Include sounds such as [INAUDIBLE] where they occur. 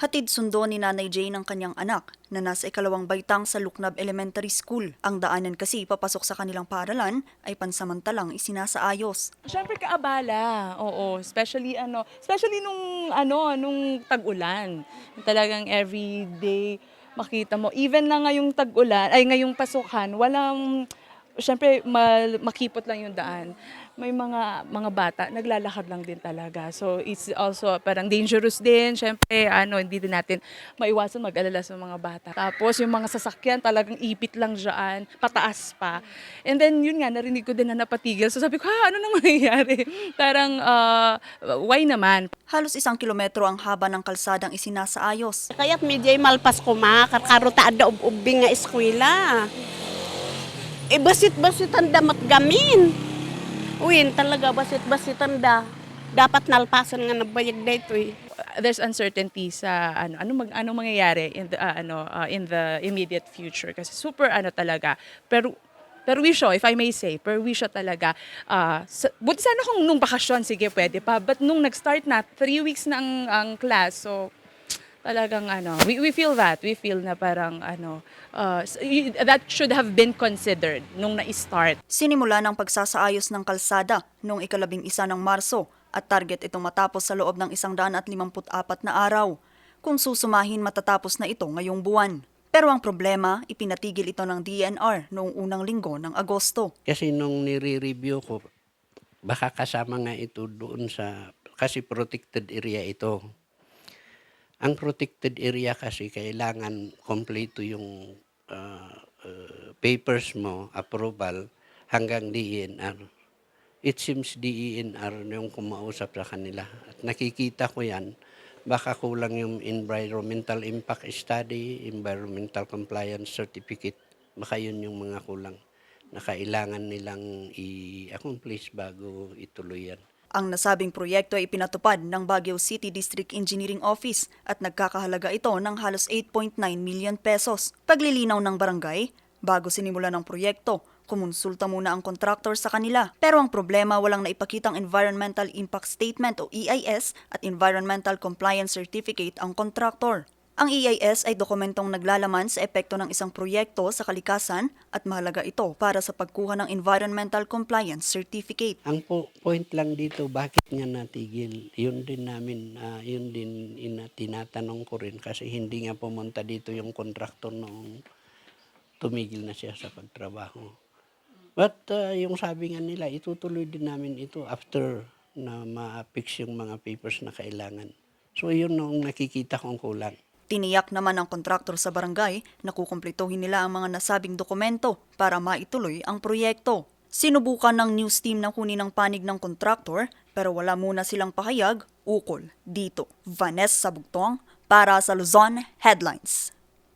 Hatid sundo ni Nanay Jane ang kanyang anak na nasa ikalawang baitang sa Luknab Elementary School. Ang daanan kasi papasok sa kanilang paaralan ay pansamantalang isinasaayos. Siyempre kaabala. Oo, especially ano, especially nung ano, nung tag-ulan. Talagang every day makita mo even na ngayong tag-ulan, ay ngayong pasukan, walang Siyempre, mal- makipot lang yung daan. May mga mga bata, naglalakad lang din talaga. So, it's also parang dangerous din. Siyempre, ano, hindi din natin maiwasan mag-alala sa mga bata. Tapos, yung mga sasakyan, talagang ipit lang dyan, pataas pa. And then, yun nga, narinig ko din na napatigil. So, sabi ko, ha, ano nang [LAUGHS] mangyayari? Parang, uh, why naman? Halos isang kilometro ang haba ng kalsadang isinasaayos. Kaya't medyo malpas ko ma, karkarota ada ubing nga eskwela. E basit-basitan da matgamin. Uwin talaga basit-basitan da. Dapat nalpasan nga nabayag da ito eh. there's uncertainty sa ano ano mag ano mangyayari in the uh, ano uh, in the immediate future kasi super ano talaga pero perwisyo, if I may say, perwisyo talaga. Uh, sa, buti sana kung nung bakasyon, sige, pwede pa. But nung nag-start na, three weeks na ang, ang class, so talagang ano, we, we feel that. We feel na parang ano, uh, that should have been considered nung na-start. Sinimula ng pagsasaayos ng kalsada noong ikalabing isa ng Marso at target itong matapos sa loob ng isang daan at limamput apat na araw. Kung susumahin matatapos na ito ngayong buwan. Pero ang problema, ipinatigil ito ng DNR noong unang linggo ng Agosto. Kasi nung nire-review ko, baka kasama nga ito doon sa, kasi protected area ito. Ang protected area kasi kailangan kompleto yung ah, ah, papers mo, approval, hanggang DENR. It seems DENR yung kumausap sa kanila. At nakikita ko yan, baka kulang yung environmental impact study, environmental compliance certificate. Baka yun yung mga kulang na kailangan nilang i-accomplish bago ituloy yan. Ang nasabing proyekto ay pinatupad ng Baguio City District Engineering Office at nagkakahalaga ito ng halos 8.9 million pesos. Paglilinaw ng barangay, bago sinimula ng proyekto, kumonsulta muna ang contractor sa kanila. Pero ang problema walang naipakitang Environmental Impact Statement o EIS at Environmental Compliance Certificate ang contractor. Ang EIS ay dokumentong naglalaman sa epekto ng isang proyekto sa kalikasan at mahalaga ito para sa pagkuha ng Environmental Compliance Certificate. Ang po, point lang dito, bakit nga natigil? Yun din namin, ah, yun din ina, tinatanong ko rin kasi hindi nga pumunta dito yung contractor noong tumigil na siya sa pagtrabaho. But ah, yung sabi nga nila, itutuloy din namin ito after na ma-fix yung mga papers na kailangan. So yun nung nakikita kong kulang. Tiniyak naman ng kontraktor sa barangay na kukumplituhin nila ang mga nasabing dokumento para maituloy ang proyekto. Sinubukan ng news team na kunin ang panig ng kontraktor pero wala muna silang pahayag ukol dito. Vanessa Bugtong para sa Luzon Headlines.